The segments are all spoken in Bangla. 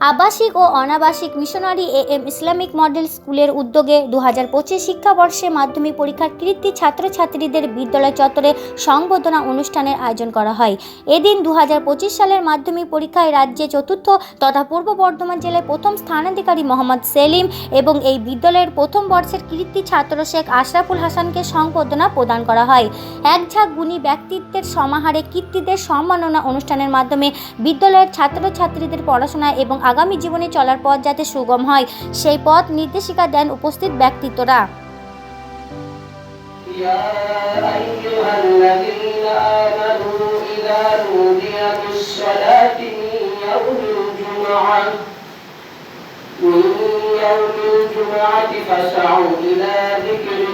আবাসিক ও অনাবাসিক missionary A M Islamic model স্কুলের উদ্যোগে দু হাজার পঁচিশ শিক্ষাবর্ষে মাধ্যমিক পরীক্ষার কৃতি ছাত্রছাত্রীদের বিদ্যালয় চত্বরে সংবর্ধনা অনুষ্ঠানের আয়োজন করা হয়। এদিন দু হাজার পঁচিশ সালের মাধ্যমিক পরীক্ষায় রাজ্যে চতুর্থ তথা পূর্ব বর্ধমান জেলায় প্রথম স্থানাধিকারী মোহাম্মদ সেলিম এবং এই বিদ্যালয়ের প্রথম বর্ষের কৃতি ছাত্র শেখ আশরাফুল হাসানকে সংবর্ধনা প্রদান করা হয়। এক ঝাঁক গুণী ব্যক্তিত্বের সমাহারে কীর্তিদের সম্মাননা অনুষ্ঠানের মাধ্যমে বিদ্যালয়ের ছাত্রছাত্রীদের পড়াশোনা এবং আগামী জীবনে চলার পথ যাতে সুগম হয় সেই পথ নির্দেশিকা দেন উপস্থিত ব্যক্তিত্বরা يا أيها الذين آمنوا إذا نودي للصلاة من يوم الجمعة من يوم الجمعة فاسعوا إلى ذكر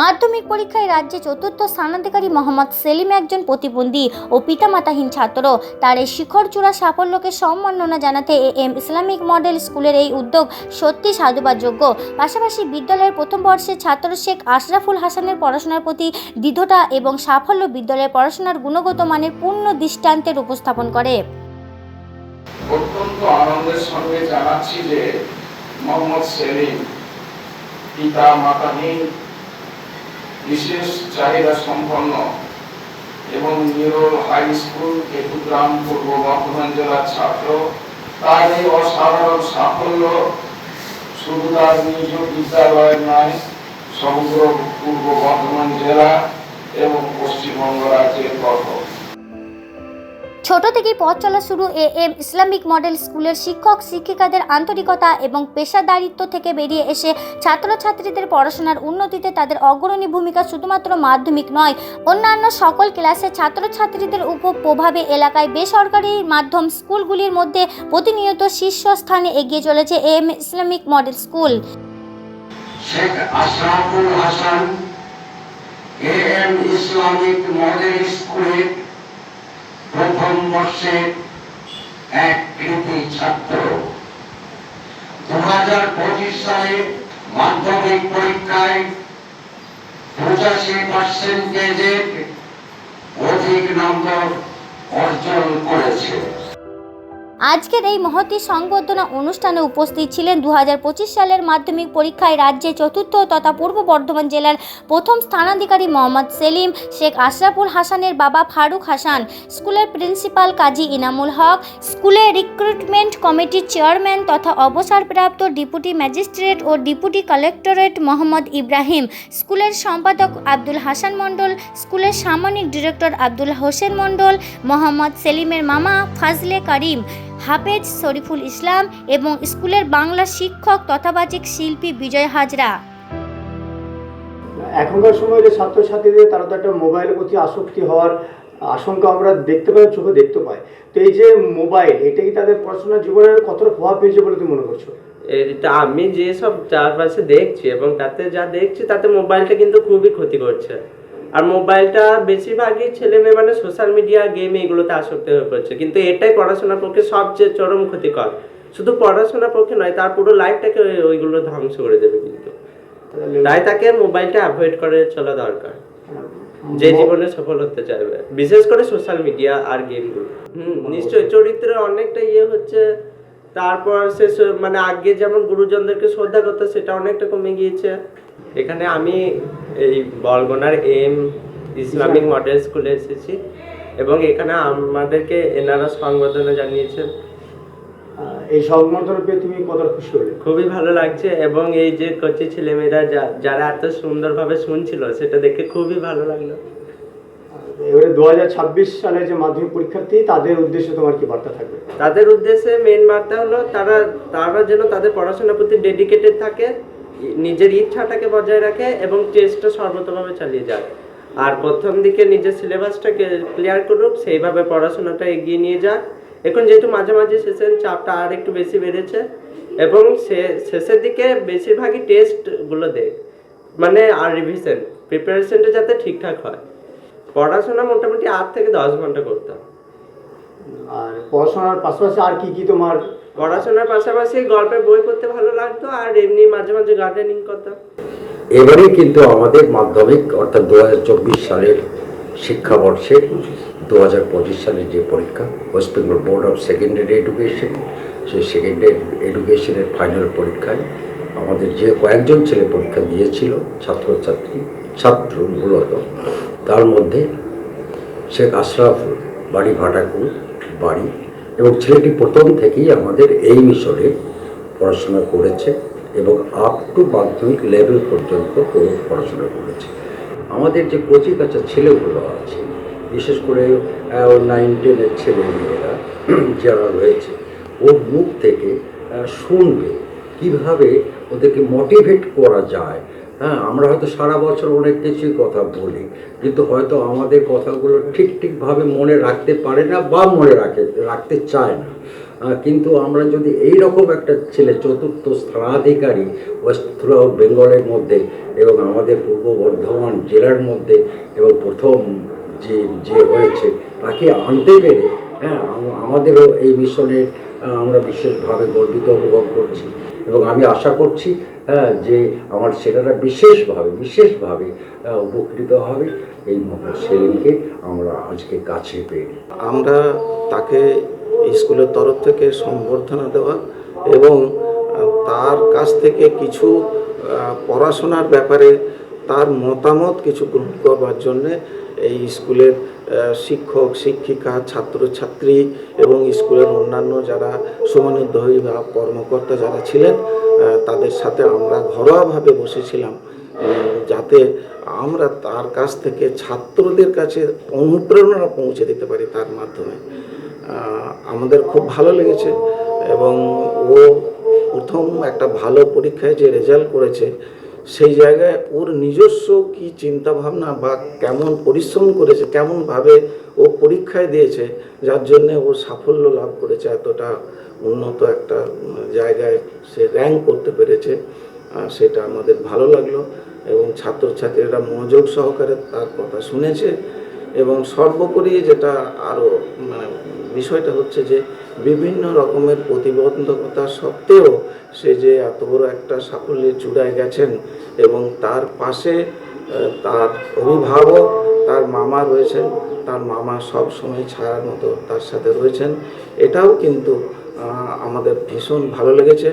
মাধ্যমিক পরীক্ষায় রাজ্যে চতুর্থ স্থানাধিকারী মোহাম্মদ সেলিম একজন প্রতিবন্ধী ও পিতামাতাহীন ছাত্র। তার এই শিখরচূড়া সাফল্যকে সম্মাননা জানাতে এ এম ইসলামিক মডেল স্কুলের এই উদ্যোগ সত্যি সাধুবাদযোগ্য। পাশাপাশি বিদ্যালয়ের প্রথম বর্ষের ছাত্র শেখ আশরাফুল হাসানের পড়াশোনার প্রতি দৃঢ়তা এবং সাফল্য বিদ্যালয়ের পড়াশোনার গুণগত মানের পূর্ণ দৃষ্টান্তের উপস্থাপন করে। অত্যন্ত আনন্দের সঙ্গে জানাচ্ছি যে মোহাম্মদ সেলিম পিতা মাতাহীন বিশেষ চাহিদা সম্পন্ন এবং নিউরো হাই স্কুল কেতুগ্রাম পূর্ব বর্ধমান জেলার ছাত্র। তার এই অসাধারণ সাফল্য শুধু তার নিজ বিদ্যালয়ের নয়, সমগ্র পূর্ব বর্ধমান জেলা এবং পশ্চিমবঙ্গ রাজ্যের গর্ব। ছোট থেকেই পথ চলা শুরু এ এম ইসলামিক মডেল স্কুলের শিক্ষক, শিক্ষিকাদের আন্তরিকতা এবং পেশাদারিত্ব থেকে বেরিয়ে এসে ছাত্রছাত্রীদের পড়াশোনার উন্নতিতে তাদের অগ্রণী ভূমিকা শুধুমাত্র মাধ্যমিক নয়, অন্যান্য সকল ক্লাসের ছাত্রছাত্রীদের উপর প্রভাবে এলাকায় বেসরকারি মাধ্যম স্কুলগুলির মধ্যে প্রতিনিয়ত শীর্ষস্থানে এগিয়ে চলেছে A M Islamic model school. Sheikh Ashraful Hasan, A M Islamic model স্কুলের প্রথম বর্ষের এক কৃতি ছাত্র। দু হাজার পঁচিশ সালে মাধ্যমিক পরীক্ষায় পঁচাশি পার্সেন্টেজের অধিক নম্বর অর্জন করেছে। আজকের এই মহতী সংবর্ধনা অনুষ্ঠানে উপস্থিত ছিলেন দু হাজার পঁচিশ সালের মাধ্যমিক পরীক্ষায় রাজ্যে চতুর্থ তথা পূর্ব বর্ধমান জেলার প্রথম স্থানাধিকারী মোহাম্মদ সেলিম, শেখ আশরাফুল হাসানের বাবা ফারুক হাসান, স্কুলের প্রিন্সিপাল কাজী ইনামুল হক স্কুলের রিক্রুটমেন্ট কমিটির চেয়ারম্যান তথা অবসরপ্রাপ্ত ডিপুটি ম্যাজিস্ট্রেট ও ডিপুটি কালেক্টরেট মোহাম্মদ ইব্রাহিম, স্কুলের সম্পাদক আব্দুল হাসান মণ্ডল, স্কুলের সামরিক ডিরেক্টর আব্দুল হোসেন মণ্ডল, মোহাম্মদ সেলিমের মামা ফাজলে করিম হাফেজ শরীফুল ইসলাম এবং স্কুলের বাংলা শিক্ষক তথাবাচিক শিল্পী বিজয় হাজরা। এখনকার সময় যে ছাত্রছাত্রীদের তারা তো একটা মোবাইলের প্রতি আসক্তি হওয়ার আশঙ্কা আমরা দেখতে পাই চোখে দেখতে পাই। তো এই যে মোবাইল এটা কি তাদের পড়াশোনার জীবনের কতটা প্রভাব ফেলছে বলে তুমি মনে করছ? এটা আমি যেসব চারপাশে দেখছি এবং তাতে যা দেখছি তাতে মোবাইলটা কিন্তু খুবই ক্ষতি করছে। আর মোবাইলটা বেশিরভাগই ছেলে মেয়ে মানে সোশ্যাল মিডিয়া গেম এগুলোতে আসক্ত হয়ে পড়ছে। কিন্তু এটাই পড়াশোনার পক্ষে সবচেয়ে চরম ক্ষতিকর। শুধু পড়াশোনার পক্ষে নয়, তার পুরো লাইফটাকে ওইগুলো ধ্বংস করে দেবে কিন্তু। তাই তাকে মোবাইলটা অ্যাভয়েড করে চলা দরকার। যে জীবনে সফল হতে চাইবে। বিশেষ করে সোশ্যাল মিডিয়া আর গেমগুলো হুম, নিশ্চয়ই। চরিত্রের অনেকটা ইয়ে হচ্ছে। তারপর সে মানে আগে যেমন গুরুজনদেরকে শ্রদ্ধা করতো, সেটা অনেকটা কমে গিয়েছে। এখানে আমি এই বলগনার এম ইসলামিক মডেল স্কুলে এসেছি এবং এখানে আমাদেরকে এনারা সংবর্ধনা জানিয়েছেন এই সংবর্ধনা পেয়ে তুমি কতটা খুশি হলে? খুবই ভালো লাগছে এবং এই যে কচি ছেলেমেয়েরা যারা এত সুন্দরভাবে শুনছিল সেটা দেখে খুবই ভালো লাগল। এবারে দু হাজার ছাব্বিশ সালে যে মাধ্যমিক পরীক্ষার্থী তাদের উদ্দেশ্যে তোমার কি বার্তা থাকবে? তাদের উদ্দেশ্যে মেন বার্তা হলো তারা তারা যেন তাদের পড়াশোনার প্রতি ডেডিকেটেড থাকে। নিজের ইচ্ছাটাকে বজায় রাখে এবং টেস্টটা সর্বতভাবে চালিয়ে যায়। আর প্রথম দিকে নিজের সিলেবাসটাকে ক্লিয়ার করুক, সেইভাবে পড়াশোনাটা এগিয়ে নিয়ে যাক। এখন যেহেতু মাঝামাঝি শেষের চাপটা আর একটু বেশি বেড়েছে এবং সে, শেষের দিকে বেশিরভাগই টেস্টগুলো দেখ মানে আর রিভিশন প্রিপারেশনটা যাতে ঠিকঠাক হয়। পড়াশোনা মোটামুটি আট থেকে দশ ঘণ্টা করতাম আর পড়াশোনার পাশাপাশি আর কি কি তোমার? পড়াশোনার পাশাপাশি গল্পের বই পড়তে ভালো লাগতো আর এমনি মাঝে মাঝে গার্ডেনিং করতাম। এবারে কিন্তু আমাদের মাধ্যমিক অর্থাৎ দু সালের শিক্ষাবর্ষে দু হাজার পঁচিশ সালের যে পরীক্ষা West Bengal board of secondary education সেই সেকেন্ডারি এডুকেশনের ফাইনাল পরীক্ষায় আমাদের যে কয়েকজন ছেলে পরীক্ষা দিয়েছিল ছাত্রছাত্রী ছাত্র মূলত তার মধ্যে শেখ আশরাফুল বাড়ি ভাটাকুল বাড়ি। এবং ছেলেটি প্রথম থেকেই আমাদের এই মিশনে পড়াশোনা করেছে এবং আপ টু মাধ্যমিক লেভেল পর্যন্ত পড়াশোনা করেছে। আমাদের যে কচি কাঁচা ছেলেগুলো আছে, বিশেষ করে নাইন টেনের ছেলে মেয়েরা যারা রয়েছে, ওর মুখ থেকে শুনবে কীভাবে ওদেরকে মোটিভেট করা যায় হ্যাঁ আমরা হয়তো সারা বছর অনেক কিছুই কথা বলি, কিন্তু হয়তো আমাদের কথাগুলো ঠিক ঠিকভাবে মনে রাখতে পারে না বা মনে রাখে, রাখতে চায় না। কিন্তু আমরা যদি এই রকম একটা ছেলে, চতুর্থ স্থানাধিকারী ওয়েস্ট থ্রু বেঙ্গলের মধ্যে এবং আমাদের পূর্ব বর্ধমান জেলার মধ্যে এবং প্রথম যে যে হয়েছে, তাকে আনতে পেরে হ্যাঁ আমাদেরও এই মিশনের আমরা বিশেষভাবে গর্বিত অনুভব করছি। এবং আমি আশা করছি হ্যাঁ যে আমার ছেলেরা বিশেষভাবে বিশেষভাবে উপকৃত হবে। এই সেলিমকে আমরা আজকে কাছে পেয়ে আমরা তাকে স্কুলের তরফ থেকে সম্বর্ধনা দেওয়া এবং তার কাছ থেকে কিছু পড়াশোনার ব্যাপারে তার মতামত কিছু গ্রহণ করবার জন্যে এই স্কুলের শিক্ষক, শিক্ষিকা ছাত্রছাত্রী এবং স্কুলের অন্যান্য যারা সমানুদ্রোহী বা কর্মকর্তা যারা ছিলেন তাদের সাথে আমরা ঘরোয়াভাবে বসেছিলাম যাতে আমরা তার কাছ থেকে ছাত্রদের কাছে অনুপ্রেরণা পৌঁছে দিতে পারি তার মাধ্যমে। আমাদের খুব ভালো লেগেছে এবং ও প্রথম একটা ভালো পরীক্ষায় যে রেজাল্ট করেছে সেই জায়গায় ওর নিজস্ব কি চিন্তা ভাবনা বা কেমন পরিশ্রম করেছে, কেমনভাবে ও পরীক্ষায় দিয়েছে, যার জন্যে ও সাফল্য লাভ করেছে, এতটা উন্নত একটা জায়গায় সে র্যাঙ্ক করতে পেরেছে সেটা আমাদের ভালো লাগল। এবং ছাত্রছাত্রীরা মনোযোগ সহকারে তার কথা শুনেছে এবং সর্বোপরি যেটা আরও মানে বিষয়টা হচ্ছে যে বিভিন্ন রকমের প্রতিবন্ধকতা সত্ত্বেও সে যে এত বড় একটা সাফল্যের চূড়ায় গেছেন এবং তার পাশে তার অভিভাবক, তার মামা রয়েছেন, তার মামা সব সময় ছায়ার মতো তার সাথে রয়েছেন। এটাও কিন্তু আমাদের ভীষণ ভালো লেগেছে।